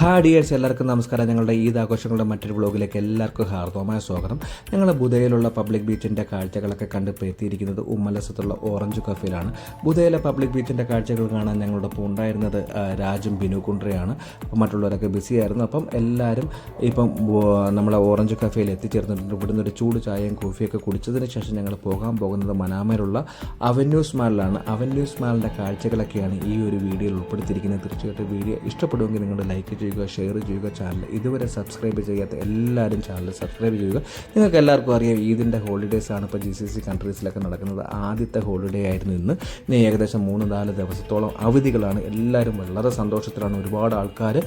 Hi dears എല്ലാവർക്കും നമസ്കാരം. ഞങ്ങളുടെ ഈദ് ആഘോഷങ്ങളുടെ മറ്റൊരു വ്ളോഗിലേക്ക് എല്ലാവർക്കും ഹാർദവമായ സ്വാഗതം. ഞങ്ങൾ ബുധയിലുള്ള പബ്ലിക് ബീച്ചിന്റെ കാഴ്ചകളൊക്കെ കണ്ട് എത്തിയിരിക്കുന്നത് ഉമ്മലസത്തുള്ള ഓറഞ്ച് കഫേയിലാണ്. ബുധയിലെ പബ്ലിക് ബീച്ചിന്റെ കാഴ്ചകൾ കാണാൻ ഞങ്ങളുടെ ഒപ്പം ഉണ്ടായിരുന്നത് രാജും ബിനു കുണ്ട്രയാണ്. അപ്പം മറ്റുള്ളവരൊക്കെ ബിസി ആയിരുന്നു. അപ്പം എല്ലാവരും ഇപ്പം നമ്മളെ ഓറഞ്ച് കഫേയിൽ എത്തിച്ചേർന്നിട്ടുണ്ട്. ഇവിടുന്ന് ഒരു ചൂട് ചായയും കോഫിയൊക്കെ കുടിച്ചതിന് ശേഷം ഞങ്ങൾ പോകാൻ പോകുന്നത് മനാമയിലുള്ള അവന്യൂസ് മാളിലാണ്. അവന്യൂസ് മാളിന്റെ കാഴ്ചകളൊക്കെയാണ് ഈ ഒരു വീഡിയോയിൽ ഉൾപ്പെടുത്തിയിരിക്കുന്നത്. തീർച്ചയായിട്ടും വീഡിയോ ഇഷ്ടപ്പെടുമെങ്കിൽ നിങ്ങൾ ലൈക്ക് ചെയ്യുക ഷെയർ ചെയ്യുക ചാനൽ ഇതുവരെ സബ്സ്ക്രൈബ് ചെയ്യാത്ത എല്ലാവരും ചാനൽ സബ്സ്ക്രൈബ് ചെയ്യുക. നിങ്ങൾക്ക് എല്ലാവർക്കും അറിയാം ഈദിന്റെ ഹോളിഡേയ്സ് ആണ് ഇപ്പോൾ ജി സി സി കൺട്രീസിലൊക്കെ നടക്കുന്നത്. ആദ്യത്തെ ഹോളിഡേ ആയിരുന്നു ഇന്ന്. ഇനി ഏകദേശം മൂന്ന് നാല് ദിവസത്തോളം അവധികളാണ്. എല്ലാവരും വളരെ സന്തോഷത്തിലാണ്. ഒരുപാട് ആൾക്കാർ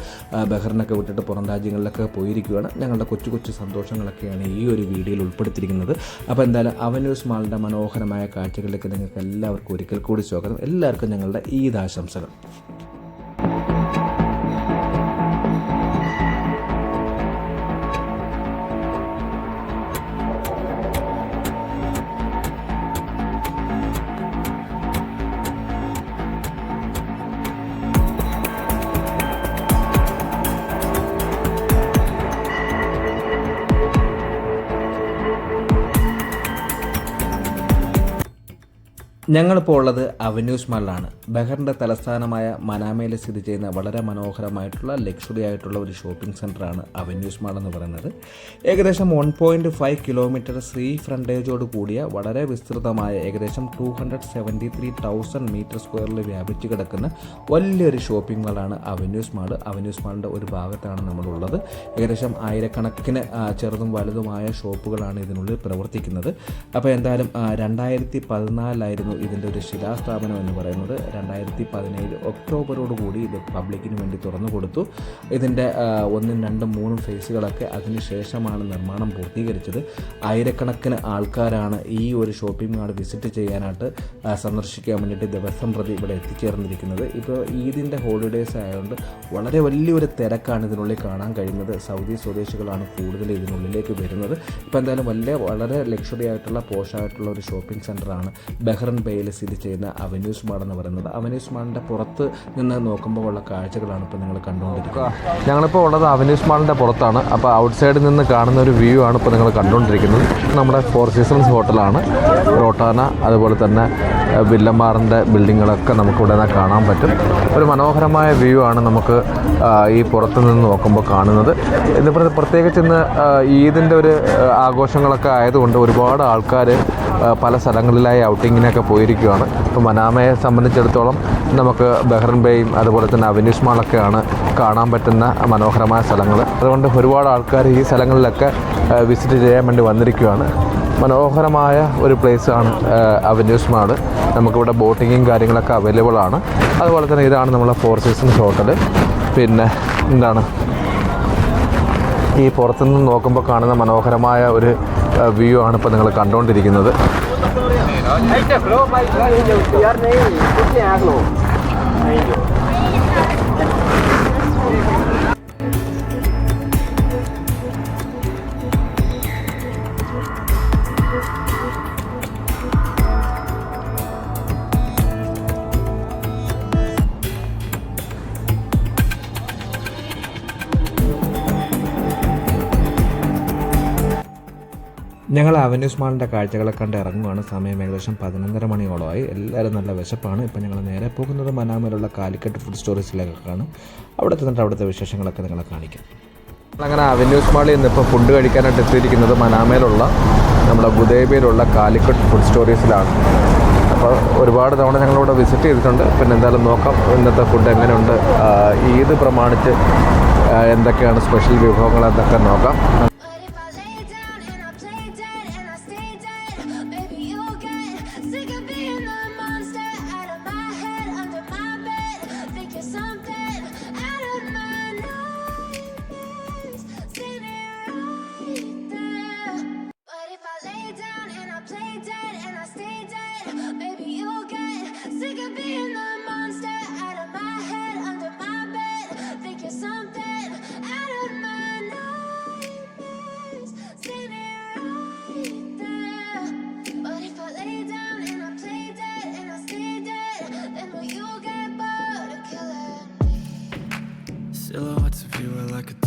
ബഹ്റിനൊക്കെ വിട്ടിട്ട് പുറം രാജ്യങ്ങളിലൊക്കെ പോയിരിക്കുകയാണ്. ഞങ്ങളുടെ കൊച്ചു കൊച്ചു സന്തോഷങ്ങളൊക്കെയാണ് ഈ ഒരു വീഡിയോയിൽ ഉൾപ്പെടുത്തിയിരിക്കുന്നത്. അപ്പോൾ എന്തായാലും അവന്യൂസ് മാളിന്റെ മനോഹരമായ കാഴ്ചകളിലേക്ക് നിങ്ങൾക്ക് എല്ലാവർക്കും ഒരിക്കൽ കൂടി സ്വാഗതം. എല്ലാവർക്കും ഞങ്ങളുടെ ഈദ് ഞങ്ങളിപ്പോൾ ഉള്ളത് അവന്യൂസ് മാളിലാണ് ബഹറിന്റെ തലസ്ഥാനമായ മനാമയിൽ സ്ഥിതി ചെയ്യുന്ന വളരെ മനോഹരമായിട്ടുള്ള ലക്ഷറി ആയിട്ടുള്ള ഒരു ഷോപ്പിംഗ് സെന്ററാണ് അവന്യൂസ് മാൾ എന്ന് പറയുന്നത്. ഏകദേശം one point five kilometre sea ഫ്രണ്ടേജോട് കൂടിയ വളരെ വിസ്തൃതമായ ഏകദേശം two hundred seventy three thousand metre സ്ക്വയറിൽ വ്യാപിച്ച് കിടക്കുന്ന വലിയൊരു ഷോപ്പിംഗ് മാളാണ് അവന്യൂസ് മാൾ അവന്യൂസ് മാളിന്റെ ഒരു ഭാഗത്താണ് നമ്മളുള്ളത്. ഏകദേശം ആയിരക്കണക്കിന് ചെറുതും വലുതുമായ ഷോപ്പുകളാണ് ഇതിനുള്ളിൽ പ്രവർത്തിക്കുന്നത്. അപ്പോൾ എന്തായാലും രണ്ടായിരത്തി രണ്ടായിരത്തി പതിനാലിലായിരുന്നു ഇതിന്റെ ഒരു ശിലാസ്ഥാപനം എന്ന് പറയുന്നത് രണ്ടായിരത്തി പതിനേഴ് ഒക്ടോബറോട് കൂടി ഇത് പബ്ലിക്കിന് വേണ്ടി തുറന്നു കൊടുത്തു. ഇതിന്റെ ഒന്നും രണ്ടും മൂന്നും ഫേസുകളൊക്കെ അതിന് ശേഷമാണ് നിർമ്മാണം പൂർത്തീകരിച്ചത്. ആയിരക്കണക്കിന് ആൾക്കാരാണ് ഈ ഒരു ഷോപ്പിംഗ് മാൾ വിസിറ്റ് ചെയ്യാനായിട്ട് സന്ദർശിക്കാൻ വേണ്ടിയിട്ട് ദിവസം പ്രതി ഇവിടെ എത്തിച്ചേർന്നിരിക്കുന്നത്. ഇപ്പോൾ ഈദിന്റെ ഹോളിഡേയ്സ് ആയതുകൊണ്ട് വളരെ വലിയൊരു തിരക്കാണ് ഇതിനുള്ളിൽ കാണാൻ കഴിയുന്നത്. സൗദി സ്വദേശികളാണ് കൂടുതൽ ഇതിനുള്ളിലേക്ക് വരുന്നത്. ഇപ്പോൾ എന്തായാലും വലിയ വളരെ ലക്ഷറി ആയിട്ടുള്ള പോഷായിട്ടുള്ള ഒരു ഷോപ്പിംഗ് സെന്ററാണ് ബഹ്റൻ ബേയിൽ സ്ഥിതി ചെയ്യുന്ന അവന്യൂസ് മാൾ എന്ന് പറയുന്നത്. അവന്യൂസ് മാളിന്റെ പുറത്ത് നിന്ന് നോക്കുമ്പോൾ ഉള്ള കാഴ്ചകളാണ് ഇപ്പോൾ നിങ്ങൾ കണ്ടുകൊണ്ടിരിക്കുന്നത്. ഞങ്ങളിപ്പോൾ ഉള്ളത് അവന്യൂസ് മാളിന്റെ പുറത്താണ്. അപ്പോൾ ഔട്ട് സൈഡിൽ നിന്ന് കാണുന്ന ഒരു വ്യൂ ആണ് ഇപ്പോൾ നിങ്ങൾ കണ്ടുകൊണ്ടിരിക്കുന്നത്. നമ്മുടെ ഫോർ സീസൺസ് ഹോട്ടലാണ് റോട്ടാന അതുപോലെ തന്നെ വില്ലന്മാറിന്റെ ബിൽഡിങ്ങുകളൊക്കെ നമുക്കിവിടെ നിന്ന് കാണാൻ പറ്റും. ഒരു മനോഹരമായ വ്യൂ ആണ് നമുക്ക് ഈ പുറത്ത് നിന്ന് നോക്കുമ്പോൾ കാണുന്നത്. ഇത് പ്രത്യേകിച്ച് ഇന്ന് ഈദിന്റെ ഒരു ആഘോഷങ്ങളൊക്കെ ആയതുകൊണ്ട് ഒരുപാട് ആൾക്കാർ പല സ്ഥലങ്ങളിലായി ഔട്ടിങ്ങിനൊക്കെ പോയിരിക്കുകയാണ് ഇപ്പോൾ മനാമയെ സംബന്ധിച്ചിടത്തോളം നമുക്ക് ബഹ്റൻ ബേയും അതുപോലെ തന്നെ അവനീഷ് മാളൊക്കെയാണ് കാണാൻ പറ്റുന്ന മനോഹരമായ സ്ഥലങ്ങൾ. അതുകൊണ്ട് ഒരുപാട് ആൾക്കാർ ഈ സ്ഥലങ്ങളിലൊക്കെ വിസിറ്റ് ചെയ്യാൻ വേണ്ടി വന്നിരിക്കുകയാണ് മനോഹരമായ ഒരു പ്ലേസാണ് അവന്യൂസ് മാൾ നമുക്കിവിടെ ബോട്ടിങ്ങും കാര്യങ്ങളൊക്കെ അവൈലബിൾ ആണ് അതുപോലെ തന്നെ ഇതാണ് നമ്മളെ ഫോർ സീസൺസ് ഹോട്ടൽ പിന്നെ എന്താണ്? ഈ പുറത്തുനിന്ന് നോക്കുമ്പോൾ കാണുന്ന മനോഹരമായ ഒരു വ്യൂ ആണ് ഇപ്പോൾ നിങ്ങൾ കണ്ടുകൊണ്ടിരിക്കുന്നത് ഞങ്ങൾ അവന്യൂസ് മാളിന്റെ കാഴ്ചകളെ കണ്ട് ഇറങ്ങുവാണ്. സമയം ഏകദേശം പതിനൊന്നര മണിയോളമായി. എല്ലാവരും നല്ല വിശപ്പാണ്. ഇപ്പം ഞങ്ങൾ നേരെ പോകുന്നത് മനാമയിലുള്ള കാലിക്കറ്റ് ഫുഡ് സ്റ്റോറേജിലേക്കാണ് അവിടെ ചെന്നിട്ട് അവിടുത്തെ വിശേഷങ്ങളൊക്കെ നിങ്ങളെ കാണിക്കാം. അങ്ങനെ അവന്യൂസ് മാളിൽ നിന്ന് ഇപ്പോൾ ഫുഡ് കഴിക്കാനായിട്ട് എത്തിയിരിക്കുന്നത് മനാമയിലുള്ള നമ്മുടെ ബുദേബിയിലുള്ള കാലിക്കറ്റ് ഫുഡ് സ്റ്റോറീസിലാണ് അപ്പോൾ ഒരുപാട് തവണ ഞങ്ങളിവിടെ വിസിറ്റ് ചെയ്തിട്ടുണ്ട്. പിന്നെ എന്തായാലും നോക്കാം ഇന്നത്തെ ഫുഡ് എങ്ങനെയുണ്ട്. ഈദ് പ്രമാണിച്ച് എന്തൊക്കെയാണ് സ്പെഷ്യൽ വിഭവങ്ങൾ എന്നൊക്കെ നോക്കാം. Silhouettes of you are like a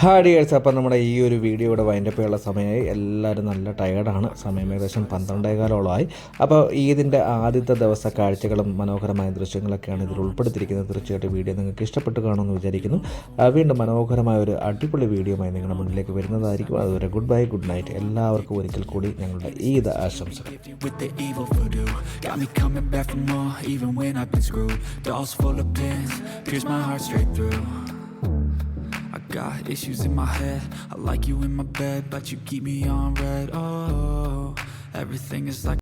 hi dears അപ്പം നമ്മുടെ ഈ ഒരു വീഡിയോ ഇവിടെ വൈൻഡപ്പ് ചെയ്യാനുള്ള സമയമായി. എല്ലാവരും നല്ല ടയേർഡാണ് സമയം ഏകദേശം പന്ത്രണ്ടേകാലോളമായി. അപ്പോൾ ഈദിന്റെ ആദ്യത്തെ ദിവസ കാഴ്ചകളും മനോഹരമായ ദൃശ്യങ്ങളൊക്കെയാണ് ഇതിൽ ഉൾപ്പെടുത്തിയിരിക്കുന്നത്. തീർച്ചയായിട്ടും വീഡിയോ നിങ്ങൾക്ക് ഇഷ്ടപ്പെട്ട് കാണുമെന്ന് വിചാരിക്കുന്നു. വീണ്ടും മനോഹരമായ ഒരു അടിപൊളി വീഡിയോയുമായി നിങ്ങളുടെ മുന്നിലേക്ക് വരുന്നതായിരിക്കും. അതുവരെ ഗുഡ് ബൈ ഗുഡ് നൈറ്റ് എല്ലാവർക്കും ഒരിക്കൽ കൂടി ഞങ്ങളുടെ ഈദ് ആശംസകൾ. Got issues in my head, I like you in my bed But you keep me on red, oh Everything is like